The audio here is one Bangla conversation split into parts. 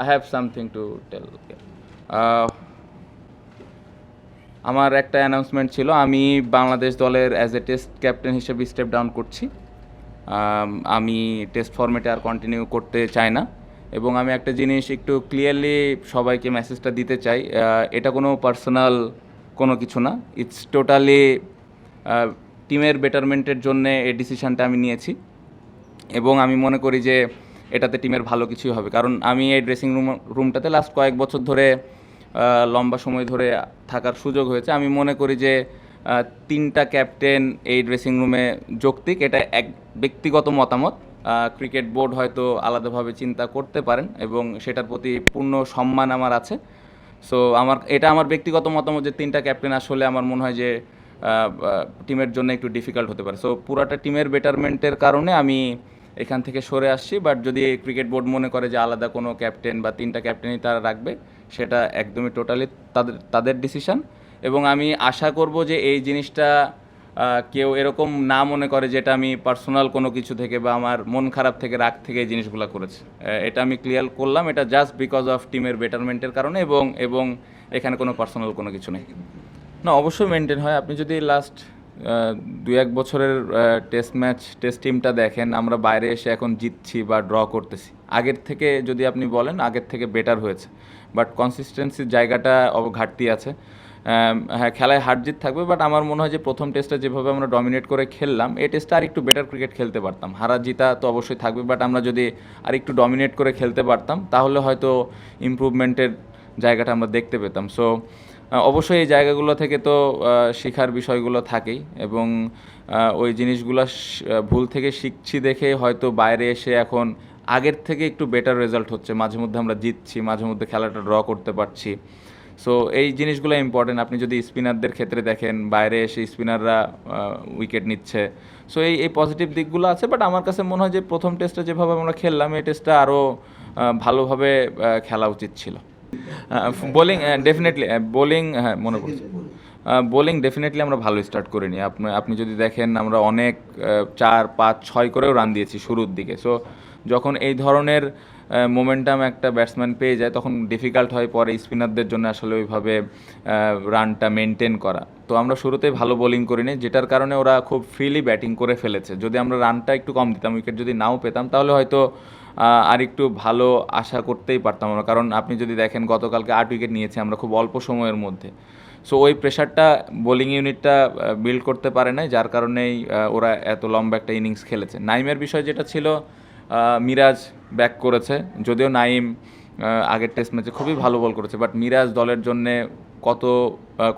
I have something to tell আমার একটা অ্যানাউন্সমেন্ট ছিল, আমি বাংলাদেশ দলের অ্যাজ এ টেস্ট ক্যাপ্টেন হিসেবে স্টেপ ডাউন করছি। আমি টেস্ট ফর্মেটে আর কন্টিনিউ করতে চাই না। এবং আমি একটা জিনিস একটু ক্লিয়ারলি সবাইকে মেসেজটা দিতে চাই এটা কোনো পার্সোনাল কোনো কিছু না। ইটস টোটালি টিমের বেটারমেন্টের জন্যে এই ডিসিশনটা আমি নিয়েছি। এবং আমি মনে করি যে এটাতে টিমের ভালো কিছুই হবে। কারণ আমি এই ড্রেসিং রুম রুমটাতে লাস্ট কয়েক বছর ধরে লম্বা সময় ধরে থাকার সুযোগ হয়েছে। আমি মনে করি যে তিনটা ক্যাপ্টেন এই ড্রেসিং রুমে যৌক্তিক, এটা এক ব্যক্তিগত মতামত। ক্রিকেট বোর্ড হয়তো আলাদাভাবে চিন্তা করতে পারেন এবং সেটার প্রতি পূর্ণ সম্মান আমার আছে। সো আমার, এটা আমার ব্যক্তিগত মতামত যে তিনটা ক্যাপ্টেন আসলে আমার মনে হয় যে টিমের জন্য একটু ডিফিকাল্ট হতে পারে। সো পুরাটা টিমের বেটারমেন্টের কারণে আমি এখান থেকে সরে আসছি বাট যদি ক্রিকেট বোর্ড মনে করে যে আলাদা কোনো ক্যাপ্টেন বা তিনটা ক্যাপ্টেনই তারা রাখবে, সেটা একদমই টোটালি তাদের তাদের ডিসিশন এবং আমি আশা করব যে এই জিনিসটা কেউ এরকম না মনে করে যেটা আমি পার্সোনাল কোনো কিছু থেকে বা আমার মন খারাপ থেকে, রাগ থেকে এই জিনিসগুলো করেছে। এটা আমি ক্লিয়ার করলাম, এটা জাস্ট বিকজ অফ টিমের বেটারমেন্টের কারণে এবং এবং এখানে কোনো পার্সোনাল কোনো কিছু নেই। না, অবশ্যই মেনটেন হয়। আপনি যদি লাস্ট দু এক বছরের টেস্ট ম্যাচ টেস্ট টিমটা দেখেন, আমরা বাইরে এসে এখন জিতছি বা ড্র করতেছি। আগের থেকে যদি আপনি বলেন, আগের থেকে বেটার হয়েছে। বাট কনসিস্টেন্সির জায়গাটা ঘাটতি আছে। হ্যাঁ খেলায় হার জিত থাকবে বাট আমার মনে হয় যে প্রথম টেস্টে যেভাবে আমরা ডমিনেট করে খেললাম এই টেস্টে আর একটু বেটার ক্রিকেট খেলতে পারতাম। হারা জিতা তো অবশ্যই থাকবে বাট আমরা যদি আর একটু ডমিনেট করে খেলতে পারতাম, তাহলে হয়তো ইমপ্রুভমেন্টের জায়গাটা আমরা দেখতে পেতাম। সো অবশ্যই এই জায়গাগুলো থেকে তো শেখার বিষয়গুলো থাকেই এবং ওই জিনিসগুলো ভুল থেকে শিখছি দেখে হয়তো বাইরে এসে এখন আগের থেকে একটু বেটার রেজাল্ট হচ্ছে। মাঝে মধ্যে আমরা জিতছি, মাঝে মধ্যে খেলাটা ড্র করতে পারছি। সো এই জিনিসগুলো ইম্পর্টেন্ট আপনি যদি স্পিনারদের ক্ষেত্রে দেখেন, বাইরে এসে স্পিনাররা উইকেট নিচ্ছে। সো এই এই পজিটিভ দিকগুলো আছে বাট আমার কাছে মনে হয় যে প্রথম টেস্টে যেভাবে আমরা খেললাম, এই টেস্টটা আরও ভালোভাবে খেলা উচিত ছিল। বোলিং ডেফিনেটলি বোলিং হ্যাঁ মনে পড়ছে। বোলিং ডেফিনেটলি আমরা ভালো স্টার্ট করে করিনি আপনি আপনি যদি দেখেন আমরা অনেক চার পাঁচ ছয় করেও রান দিয়েছি শুরুর দিকে। সো যখন এই ধরনের মোমেন্টাম একটা ব্যাটসম্যান পেয়ে যায় তখন ডিফিকাল্ট হয় পরে স্পিনারদের জন্য আসলে ওইভাবে রানটা মেনটেন করা। তো আমরা শুরুতেই ভালো বোলিং করিনি যেটার কারণে ওরা খুব ফ্রিলি ব্যাটিং করে ফেলেছে। যদি আমরা রানটা একটু কম দিতাম উইকেট যদি নাও পেতাম তাহলে হয়তো আর একটু ভালো আশা করতেই পারতাম আমরা। কারণ আপনি যদি দেখেন, গতকালকে আট উইকেট নিয়েছি আমরা খুব অল্প সময়ের মধ্যে। সো ওই প্রেশারটা বোলিং ইউনিটটা বিল্ড করতে পারে নাই, যার কারণেই ওরা এত লম্বা একটা ইনিংস খেলেছে। নাইমের বিষয় যেটা ছিল মিরাজ ব্যাক করেছে। যদিও নাইম আগের টেস্ট ম্যাচে খুবই ভালো বল করেছে বাট মিরাজ দলের জন্যে কত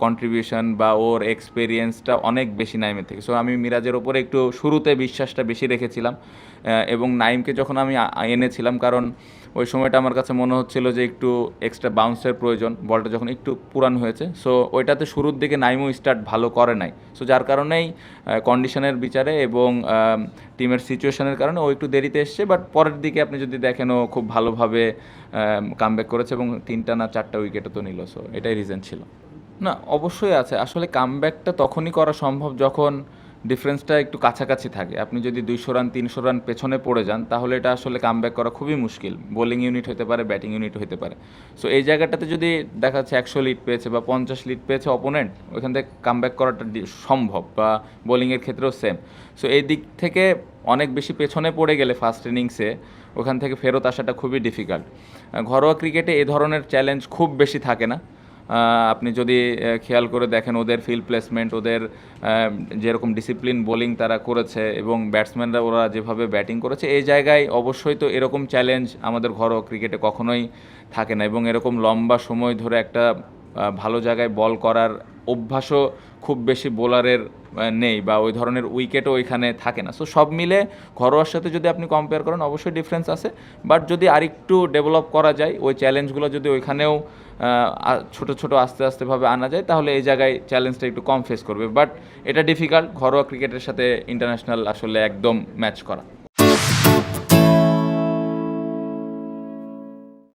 কন্ট্রিবিউশন বা ওর এক্সপেরিয়েন্সটা অনেক বেশি নাইমের থেকে। সো আমি মিরাজের ওপরে একটু শুরুতে বিশ্বাসটা বেশি রেখেছিলাম এবং নাইমকে যখন আমি এনেছিলাম, কারণ ওই সময়টা আমার কাছে মনে হচ্ছিল যে একটু এক্সট্রা বাউন্সের প্রয়োজন, বলটা যখন একটু পুরান হয়েছে। সো ওইটাতে শুরুর দিকে নাইমও স্টার্ট ভালো করে নাই। সো যার কারণেই কন্ডিশনের বিচারে এবং টিমের সিচুয়েশনের কারণে ও একটু দেরিতে এসছে। বাট পরের দিকে আপনি যদি দেখেন, ও খুব ভালোভাবে কামব্যাক করেছে এবং তিনটা না চারটা উইকেটও তো নিল। সো এটাই রিজন ছিল। না, অবশ্যই আছে। আসলে কামব্যাকটা তখনই করা সম্ভব যখন ডিফারেন্সটা একটু কাছাকাছি থাকে। আপনি যদি দুইশো রান, তিনশো রান পেছনে পড়ে যান, তাহলে এটা আসলে কামব্যাক করা খুবই মুশকিল। বোলিং ইউনিট হতে পারে ব্যাটিং ইউনিট হতে পারে। সো এই জায়গাটাতে যদি দেখা যাচ্ছে একশো লিড পেয়েছে বা পঞ্চাশ লিড পেয়েছে অপোনেন্ট ওইখান থেকে কামব্যাক করাটা সম্ভব বা বোলিংয়ের ক্ষেত্রেও সেম সো এই দিক থেকে অনেক বেশি পেছনে পড়ে গেলে ফার্স্ট ইনিংসে ওখান থেকে ফেরত আসাটা খুবই ডিফিকাল্ট ঘরোয়া ক্রিকেটে এ ধরনের চ্যালেঞ্জ খুব বেশি থাকে না। আপনি যদি খেয়াল করে দেখেন ওদের ফিল্ড প্লেসমেন্ট ওদের যেরকম ডিসিপ্লিন বোলিং তারা করেছে এবং ব্যাটসম্যানরা ওরা যেভাবে ব্যাটিং করেছে, এই জায়গায় অবশ্যই তো এরকম চ্যালেঞ্জ আমাদের ঘরোয়া ক্রিকেটে কখনোই থাকে না এবং এরকম লম্বা সময় ধরে একটা ভালো জায়গায় বল করার অভ্যাসও খুব বেশি বোলারের নেই বা ওই ধরনের উইকেটও ওইখানে থাকে না। সো সব মিলে ঘরোয়ার সাথে যদি আপনি কম্পেয়ার করেন, অবশ্যই ডিফারেন্স আছে। বাট যদি আরেকটু ডেভেলপ করা যায়, ওই চ্যালেঞ্জগুলো যদি ওইখানেও ছোট ছোট আস্তে আস্তেভাবে আনা যায়, তাহলে এই জায়গায় চ্যালেঞ্জটা একটু কম ফেস করবে। বাট এটা ডিফিকাল্ট ঘরোয়া ক্রিকেটের সাথে ইন্টারন্যাশনাল আসলে একদম ম্যাচ করা।